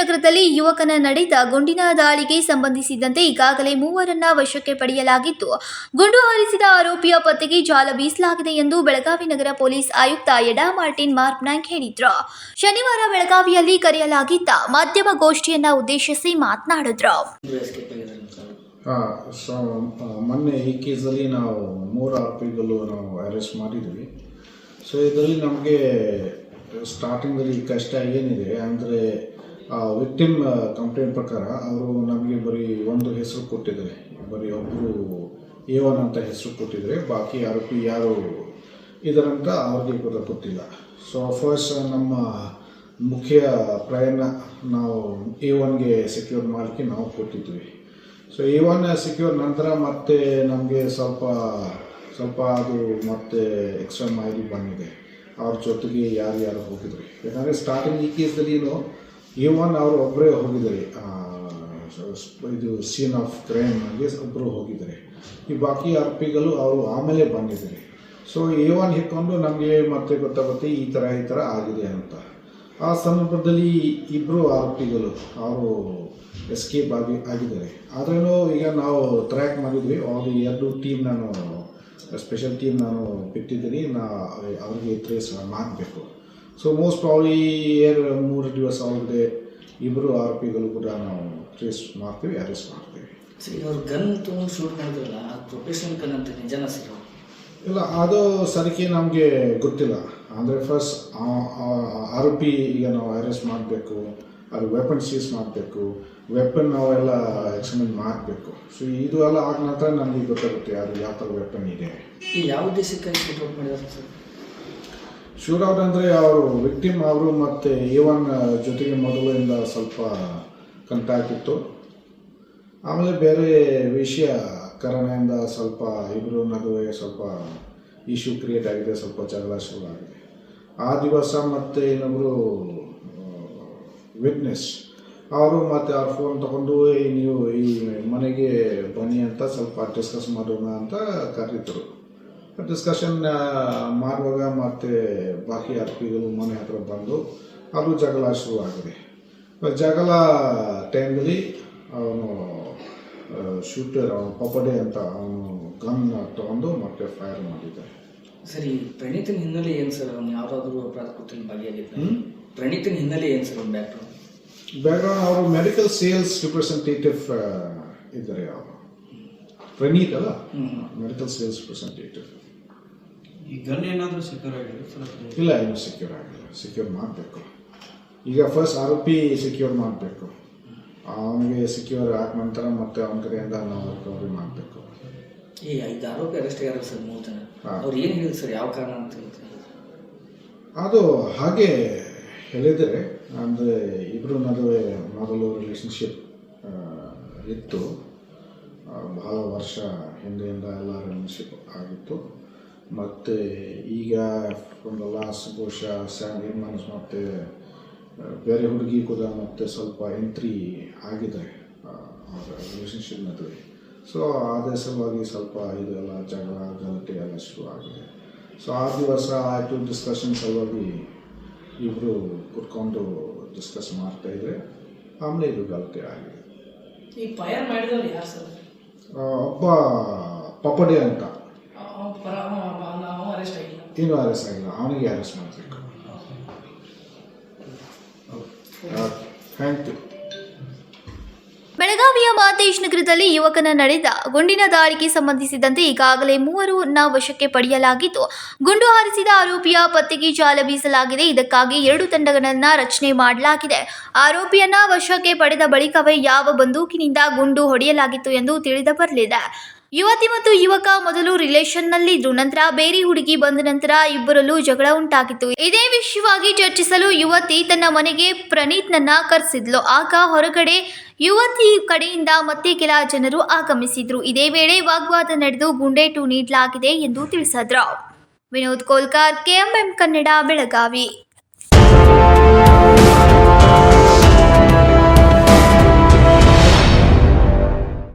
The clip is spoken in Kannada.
ನಗರದಲ್ಲಿ ಯುವಕನ ನಡೆದ ಗುಂಡಿನ ದಾಳಿಗೆ ಸಂಬಂಧಿಸಿದಂತೆ ಈಗಾಗಲೇ ಮೂವರನ್ನ ವಶಕ್ಕೆ ಪಡೆಯಲಾಗಿದ್ದು ಗುಂಡು ಹಾರಿಸಿದ ಆರೋಪಿಯ ಪತ್ತೆಗೆ ಜಾಲ ಬೀಸಲಾಗಿದೆ ಎಂದು ಬೆಳಗಾವಿ ನಗರ ಪೊಲೀಸ್ ಆಯುಕ್ತ ಎಡಾ ಮಾರ್ಟಿನ್ ಮಾರ್ಪ್ನಾಂಕ್ ಹೇಳಿದ್ರು. ಶನಿವಾರ ಬೆಳಗಾವಿಯಲ್ಲಿ ಕರೆಯಲಾಗಿದ್ದ ಮಾಧ್ಯಮ ಗೋಷ್ಠಿಯನ್ನ ಉದ್ದೇಶಿಸಿ ಮಾತನಾಡಿದ್ರು. ಮೊನ್ನೆ ಈ ಕೇಸಲ್ಲಿ ಮೂರು ಆರೋಪಿಗಳು ನಾವು ಅರೆಸ್ಟ್ ಮಾಡಿದ್ವಿ. ಸೊ ಇದರಲ್ಲಿ ನಮಗೆ ಸ್ಟಾರ್ಟಿಂಗಲ್ಲಿ ಕಷ್ಟ ಏನಿದೆ, ಅಂದರೆ ವಿಕ್ಟಿಮ್ ಕಂಪ್ಲೇಂಟ್ ಪ್ರಕಾರ ಅವರು ನಮಗೆ ಬರೀ ಒಂದು ಹೆಸರು ಕೊಟ್ಟಿದ್ದಾರೆ. ಬರೀ ಒಬ್ಬರು ಒನ್ ಅಂತ ಹೆಸರು ಕೊಟ್ಟಿದ್ದಾರೆ. ಬಾಕಿ ಆರೋಪಿ ಯಾರು ಇದರಂತ ಅವ್ರಿಗೆ ಕೂಡ ಗೊತ್ತಿಲ್ಲ. ಸೊ ಫಸ್ಟ್ ನಮ್ಮ ಮುಖ್ಯ ಪ್ರಯಾಣ ನಾವು ಎ ಒನ್ಗೆ ಸೆಕ್ಯೂರ್ ಮಾಡಲಿಕ್ಕೆ ನಾವು ಕೊಟ್ಟಿದ್ವಿ. ಸೊ ಎ ಒನ್ ಸೆಕ್ಯೂರ್ ನಂತರ ಮತ್ತೆ ನಮಗೆ ಸ್ವಲ್ಪ ಸ್ವಲ್ಪ ಅದು ಮತ್ತೆ ಎಕ್ಸ್ಟ್ರಾ ಮಾಹಿತಿ ಬಂದಿದೆ. ಅವ್ರ ಜೊತೆಗೆ ಯಾರು ಯಾರು ಹೋಗಿದ್ರು. ಯಾಕಂದರೆ ಸ್ಟಾರ್ಟಿಂಗ್ ಈ ಕೇಸ್ದಲ್ಲಿ ಎ ಒನ್ ಅವರು ಒಬ್ಬರೇ ಹೋಗಿದ್ದಾರೆ. ಇದು ಸೀನ್ ಆಫ್ ಕ್ರೈಮ್ಗೆ ಒಬ್ಬರು ಹೋಗಿದ್ದಾರೆ. ಈ ಬಾಕಿ ಆರೋಪಿಗಳು ಅವರು ಆಮೇಲೆ ಬಂದಿದ್ದಾರೆ. ಸೊ ಏವನ್ ಹಿಕ್ಕೊಂಡು ನಮಗೆ ಮತ್ತೆ ಗೊತ್ತಾಗುತ್ತೆ ಈ ಥರ ಈ ಥರ ಆಗಿದೆ ಅಂತ. ಆ ಸಂದರ್ಭದಲ್ಲಿ ಇಬ್ಬರು ಆರೋಪಿಗಳು ಅವರು ಎಸ್ಕೇಪ್ ಆಗಿ, ಆಗಿದ್ದಾರೆ. ಆದ್ರೂ ಈಗ ನಾವು ಟ್ರ್ಯಾಕ್ ಮಾಡಿದ್ವಿ. ಅವರು ಎರಡು ಟೀಮ್ ನಾನು ಸ್ಪೆಷಲ್ ಟೀಮ್ ನಾನು ಬಿಟ್ಟಿದ್ದೀನಿ. ನಾ, ಅವ್ರಿಗೆ ಟ್ರೇಸ್ ಮಾಡಬೇಕು. ಸೊ ಮೋಸ್ಟ್ ಪ್ರಾಬ್ಲಿ ಇಯರ್ ಮೂರು ದಿವಸ ಅವ್ರದ್ದೇ ಇಬ್ಬರು ಆರೋಪಿಗಳು ಕೂಡ ನಾವು ಟ್ರೇಸ್ ಮಾಡ್ತೀವಿ ಅರೆಸ್ಟ್ ಮಾಡ್ತೀವಿ. ಸರ್ ಅವ್ರು ಗನ್ ತೊಗೊಂಡು ಶೂಟ್ ಮಾಡಿದ್ರಲ್ಲ ಪ್ರೊಫೆಷನಲ್ ಗನ್ ಅಂತ ನಿಜನ ಸರ್ ಇಲ್ಲ ಅದು ಸರಿಕೆ ನಮಗೆ ಗೊತ್ತಿಲ್ಲ. ಅಂದರೆ ಫಸ್ಟ್ ಆರೋಪಿ ಈಗ ನಾವು ಅರೆಸ್ಟ್ ಮಾಡಬೇಕು ಅದು ವೆಪನ್ ಸೀಸ್ ಮಾಡಬೇಕು ವೆಪನ್ ನಾವೆಲ್ಲ ಎಕ್ಸಾಮಿನ್ ಮಾಡಬೇಕು. ಸೊ ಇದು ಎಲ್ಲ ಆದ ನಂತರ ನಮಗೆ ಗೊತ್ತಾಗುತ್ತೆ ಅದು ಯಾವ ಥರ ವೆಪನ್ ಇದೆ ಯಾವ ದೇಶಕ್ಕೆ ಮಾಡಿದಾರೆ ಸರ್? ಔಟ್ ಅಂದರೆ ಅವರು ವಿಕ್ಟಿಮ್ ಅವರು ಮತ್ತು ಈವನ್ ಜೊತೆಗೆ ಮೊದಲಿಂದ ಸ್ವಲ್ಪ ಕಂಟ್ಯಾಕ್ಟ್ ಇತ್ತು. ಆಮೇಲೆ ಬೇರೆ ವಿಷಯ ಕಾರಣದಿಂದ ಸ್ವಲ್ಪ ಇಬ್ಬರು ನಡುವೆ ಸ್ವಲ್ಪ ಇಶ್ಯೂ ಕ್ರಿಯೇಟ್ ಆಗಿದೆ ಸ್ವಲ್ಪ ಜಗಳ ಶುರು ಆಗಿದೆ ಆ ದಿವಸ ಮತ್ತೆ ಇನ್ನೊಬ್ಬರು ವಿಟ್ನೆಸ್ ಅವರು ಮತ್ತೆ ಅವ್ರ ಫೋನ್ ತಗೊಂಡು "ಏ, ನೀವು ಈ ಮನೆಗೆ ಬನ್ನಿ ಅಂತ ಸ್ವಲ್ಪ ಡಿಸ್ಕಸ್ ಮಾಡೋಣ ಅಂತ ಕರೀತರು. ಡಿಸ್ಕಷನ್ ಮಾಡುವಾಗ ಮತ್ತೆ ಬಾಕಿ ಅರ್ಪಿಗಳು ಮನೆ ಹತ್ರ ಬಂದು ಅದು ಜಗಳ ಶುರುವಾಗಿದೆ. ಜಗಳ ಟೈಮಲ್ಲಿ ಅವನು ಶೂಟರ್ ಅವನು ಪಪಡೆ ಅಂತ ಅವನು ಗನ್ ತಗೊಂಡು ಮತ್ತೆ ಫೈರ್ ಮಾಡಿದ್ದಾರೆ ಸರಿ ಪ್ರಣೀತನ ಹಿನ್ನೆಲೆ ಏನು ಸರ್? ಅವ್ನು ಯಾವುದಾದ್ರೂ ಅಪರಾಧ ಕೃತ್ಯದಲ್ಲಿ ಭಾಗಿಯಾಗಿದ್ದ ಪ್ರಣೀತನ ಹಿನ್ನೆಲೆ ಏನು ಸರ್ ಅವ್ನ ಬ್ಯಾಕ್ಗ್ರೌಂಡ್ ಬ್ಯಾಕ್ಗ್ರೌಂಡ್ ಅವರು ಮೆಡಿಕಲ್ ಸೇಲ್ಸ್ ರಿಪ್ರೆಸೆಂಟೇಟಿವ್ ಇದ್ದಾರೆ ಅವರು. ಪ್ರಣೀತ್ ಅಲ್ಲ? ಮೆಡಿಕಲ್ ಸೇಲ್ಸ್ ರಿಪ್ರೆಸೆಂಟೇಟಿವ್ ಈ ಗನ್ ಏನಾದರೂ ಸೆಕ್ಯೂರ್ ಆಗಿದೆ ಸರ್ ಇಲ್ಲ ಇನ್ನೂ ಸೆಕ್ಯೂರ್ ಆಗಿಲ್ಲ. ಸೆಕ್ಯೂರ್ ಮಾಡಬೇಕು. ಈಗ ಫಸ್ಟ್ ಆರೋಪಿ ಸೆಕ್ಯೂರ್ ಮಾಡಬೇಕು. ಅವನಿಗೆ ಸೆಕ್ಯೂರ್ ಆದ ನಂತರ ಮತ್ತೆ ಅವನ ಕಡೆಯಿಂದ ನಾವು ರಿಕವರಿ ಮಾಡಬೇಕು. ಈ ಐದು ಆರೋಪಿ ಅರೆಸ್ಟ್ ಆಗ್ಯಾರ ಸರ್ ಮೂರು ಜನ. ಅವ್ರು ಏನು ಹೇಳಿದ್ರು ಸರ್ ಯಾವ ಕಾರಣ ಅಂತ ಹೇಳ್ತಾರೆ ಅದು ಹಾಗೆ ಹೇಳಿದರೆ ಅಂದರೆ ಇಬ್ಬರು ನಡುವೆ ಮೊದಲು ರಿಲೇಷನ್ಶಿಪ್ ಇತ್ತು. ಬಹಳ ವರ್ಷ ಹಿಂದೆಯಿಂದ ಎಲ್ಲ ರಿಲೇಷನ್ಶಿಪ್ ಆಗಿತ್ತು. ಮತ್ತು ಈಗ ಒಂದು ಲಾಸ್ಟ್ ಬಹುಶಃ ಸ್ಯಾಂಡ್ ಮಂತ್ಸ್ ಮತ್ತು ಬೇರೆ ಹುಡುಗಿ ಕೂಡ ಮತ್ತು ಸ್ವಲ್ಪ ಎಂಟ್ರಿ ಆಗಿದೆ ಅವರ ರಿಲೇಷನ್ಶಿಪ್ ಮದುವೆ ಸೊ ಅದೇ ಸಲುವಾಗಿ ಸ್ವಲ್ಪ ಇದೆಲ್ಲ ಜಗಳ ಗಲಾಟೆ ಎಲ್ಲ ಶುರು ಆಗಿದೆ. ಸೊ ಆ ದಿವಸ ಆಯಿತು ಡಿಸ್ಕಷನ್ ಸಲುವಾಗಿ ಇಬ್ಬರು ಕುತ್ಕೊಂಡು ಡಿಸ್ಕಸ್ ಮಾಡ್ತಾಯಿದ್ರೆ ಆಮೇಲೆ ಇದು ಗಲಾಟೆ ಆಗಿದೆ. ಈ ಫೈರ್ ಮಾಡಿದವರು ಯಾರು ಸರ್? ಒಬ್ಬ ಪಪಡೆ ಅಂತ ಅವ್ನು ಪರ ನಾವು ಅರೆಸ್ಟ್ ಆಗಿಲ್ಲ ಇನ್ನೂ ಅರೆಸ್ಟ್ ಆಗಿಲ್ಲ ಅವನಿಗೆ ಅರೆಸ್ಟ್ ಮಾಡಬೇಕು. ಥ್ಯಾಂಕ್ ಯು ಬೆಳಗಾವಿಯ ಮಾತೇಶ್ ನಗರದಲ್ಲಿ ಯುವಕನ ನಡೆದ ಗುಂಡಿನ ದಾಳಿಗೆ ಸಂಬಂಧಿಸಿದಂತೆ ಈಗಾಗಲೇ ಮೂವರನ್ನ ವಶಕ್ಕೆ ಪಡೆಯಲಾಗಿದ್ದು ಗುಂಡು ಹಾರಿಸಿದ ಆರೋಪಿಯ ಪತ್ತೆಗೆ ಜಾಲ ಬೀಸಲಾಗಿದೆ. ಇದಕ್ಕಾಗಿ ಎರಡು ತಂಡಗಳನ್ನ ರಚನೆ ಮಾಡಲಾಗಿದೆ. ಆರೋಪಿಯನ್ನ ವಶಕ್ಕೆ ಪಡೆದ ಬಳಿಕವೇ ಯಾವ ಬಂದೂಕಿನಿಂದ ಗುಂಡು ಹೊಡೆಯಲಾಗಿತ್ತು ಎಂದು ತಿಳಿದು ಬರಲಿದೆ. ಯುವತಿ ಮತ್ತು ಯುವಕ ಮೊದಲು ರಿಲೇಷನ್ನಲ್ಲಿ ಇದ್ರು. ನಂತರ ಬೇರೆ ಹುಡುಗಿ ಬಂದ ನಂತರ ಇಬ್ಬರಲ್ಲೂ ಜಗಳ ಉಂಟಾಗಿತ್ತು. ಇದೇ ವಿಷಯವಾಗಿ ಚರ್ಚಿಸಲು ಯುವತಿ ತನ್ನ ಮನೆಗೆ ಪ್ರಣೀತ್ನನ್ನ ಕರೆಸಿದ್ಲು. ಆಗ ಹೊರಗಡೆ ಯುವತಿ ಕಡೆಯಿಂದ ಮತ್ತೆ ಕೆಲ ಜನರು ಆಗಮಿಸಿದ್ರು. ಇದೇ ವೇಳೆ ವಾಗ್ವಾದ ನಡೆದು ಗುಂಡೇಟು ನೀಡಲಾಗಿದೆ ಎಂದು ತಿಳಿಸಿದ್ರು. ವಿನೋದ್ ಕೋಲ್ಕಾರ್, ಕೆಎಂಎಂ ಕನ್ನಡ, ಬೆಳಗಾವಿ.